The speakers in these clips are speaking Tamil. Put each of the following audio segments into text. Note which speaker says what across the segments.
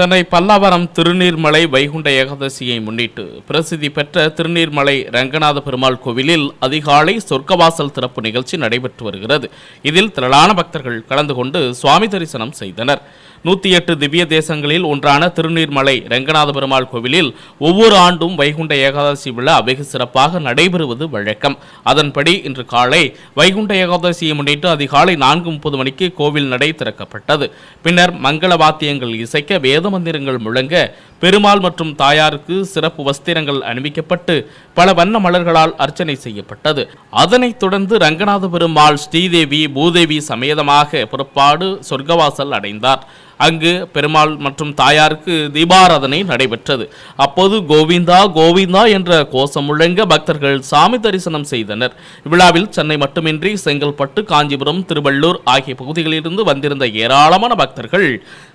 Speaker 1: சென்னை பல்லாவரம் திருநீர்மலை வைகுண்ட ஏகாதசியை முன்னிட்டு பிரசித்தி பெற்ற திருநீர்மலை ரங்கநாத பெருமாள் கோவிலில் அதிகாலை சொர்க்கவாசல் திறப்பு நிகழ்ச்சி நடைபெற்று வருகிறது. இதில் திரளான பக்தர்கள் கலந்து கொண்டு சுவாமி தரிசனம் செய்தனர். நூற்றி எட்டு திவ்ய தேசங்களில் ஒன்றான திருநீர்மலை ரங்கநாத பெருமாள் கோவிலில் ஒவ்வொரு ஆண்டும் வைகுண்ட ஏகாதசி விழா வெகு சிறப்பாக நடைபெறுவது வழக்கம். அதன்படி இன்று காலை வைகுண்ட ஏகாதசியை முன்னிட்டு அதிகாலை நான்கு முப்பது மணிக்கு கோவில் நடை திறக்கப்பட்டது. பின்னர் மங்கள வாத்தியங்கள் இசைக்க வேதம் மந்திரங்கள் முழங்க பெருமாள் மற்றும் தாயாருக்கு சிறப்பு வஸ்திரங்கள் அணிவிக்கப்பட்டு பல வண்ண மலர்களால் அர்ச்சனை செய்யப்பட்டது. அதனைத் தொடர்ந்து ரங்கநாத பெருமாள் ஸ்ரீதேவி பூதேவி சமேதமாக புறப்பாடு சொர்க்கவாசல் அடைந்தார். அங்கு பெருமாள் மற்றும் தாயாருக்கு தீபாராதனை நடைபெற்றது. அப்போது கோவிந்தா கோவிந்தா என்ற கோஷம் முழங்க பக்தர்கள் சாமி தரிசனம் செய்தனர். விழாவில் சென்னை மட்டுமின்றி செங்கல்பட்டு காஞ்சிபுரம் திருவள்ளூர் ஆகிய பகுதிகளிலிருந்து வந்திருந்த ஏராளமான பக்தர்கள்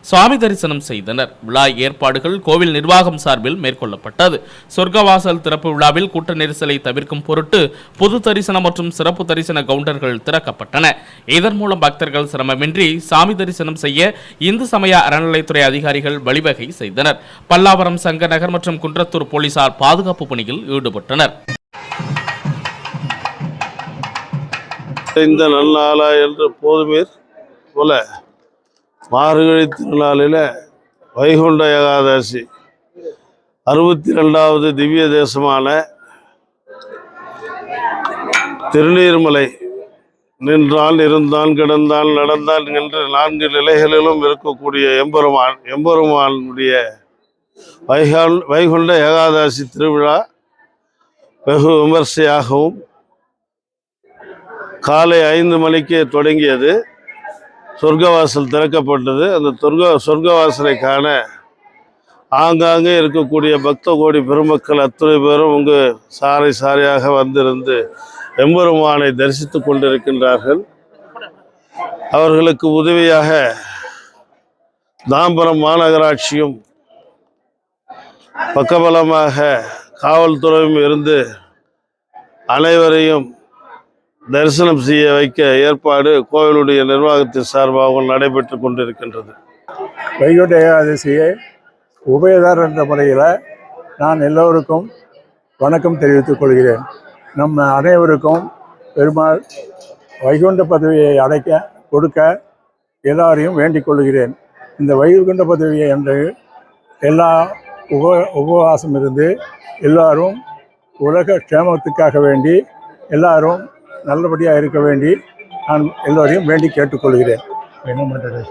Speaker 1: சுவாமி தரிசனம் செய்தனர். விழா ஏற்பாடுகள் கோவில் நிர்வாகம் சார்பில் மேற்கொள்ளப்பட்டது. சொர்க்கவாசல் திறப்பு விழாவில் கூட்ட நெரிசலை தவிர்க்கும் பொருட்டு பொது தரிசனம் மற்றும் சிறப்பு தரிசன கவுண்டர்கள் திறக்கப்பட்டன. இதன் மூலம் பக்தர்கள் சிரமமின்றி சாமி தரிசனம் செய்ய இந்து சமய அறநிலைத்துறை அதிகாரிகள் வழிவகை செய்தனர். பல்லாவரம் சங்கநகர் மற்றும் குன்றத்தூர் போலீசார் பாதுகாப்பு பணியில் ஈடுபட்டனர்.
Speaker 2: இந்த நன்னாளா என்று போதுமீர் போல மார்கழி திருநாளில் வைகுண்ட ஏகாதசி அறுபத்தி ரெண்டாவது திவ்ய தேசமான திருநீர்மலை நின்றான் இருந்தான் கிடந்தான் நடந்தான் என்ற நான்கு நிலைகளிலும் இருக்கக்கூடிய எம்பெருமான் எம்பெருமானுடைய வைகால் வைகுண்ட ஏகாதசி திருவிழா வெகு விமர்சையாகவும் காலை ஐந்து மணிக்கு தொடங்கியது. சொர்க்கவாசல் திறக்கப்பட்டது. அந்த சொர்க்க சொர்க்கவாசலை காண ஆங்காங்கே இருக்கக்கூடிய பக்த கோடி பெருமக்கள் அத்தனை பேரும் உங்கள் சாரை சாரையாக வந்திருந்து எம்பெருமானை தரிசித்து கொண்டிருக்கின்றார்கள். அவர்களுக்கு உதவியாக தாம்பரம் மாநகராட்சியும் பக்கபலமாக காவல்துறையும் இருந்து அனைவரையும் தரிசனம் செய்ய வைக்க ஏற்பாடு கோவிலுடைய நிர்வாகத்தின் சார்பாகவும் நடைபெற்று கொண்டிருக்கின்றது.
Speaker 3: வைகுண்ட ஏகாதசியை உபயதார் என்ற முறையில் நான் எல்லோருக்கும் வணக்கம் தெரிவித்துக் கொள்கிறேன். நம்ம அனைவருக்கும் பெருமாள் வைகுண்ட பதவியை அடைக்க கொடுக்க எல்லாரையும் வேண்டிக் கொள்கிறேன். இந்த வைகுண்ட பதவியை என்று எல்லா உப உபவாசம் இருந்து எல்லாரும் உலக க்ஷேமத்துக்காக வேண்டி எல்லாரும் நல்லபடியாக இருக்க வேண்டி நான் எல்லோரையும் வேண்டி கேட்டுக்கொள்கிறேன் என்ன பண்ணுறது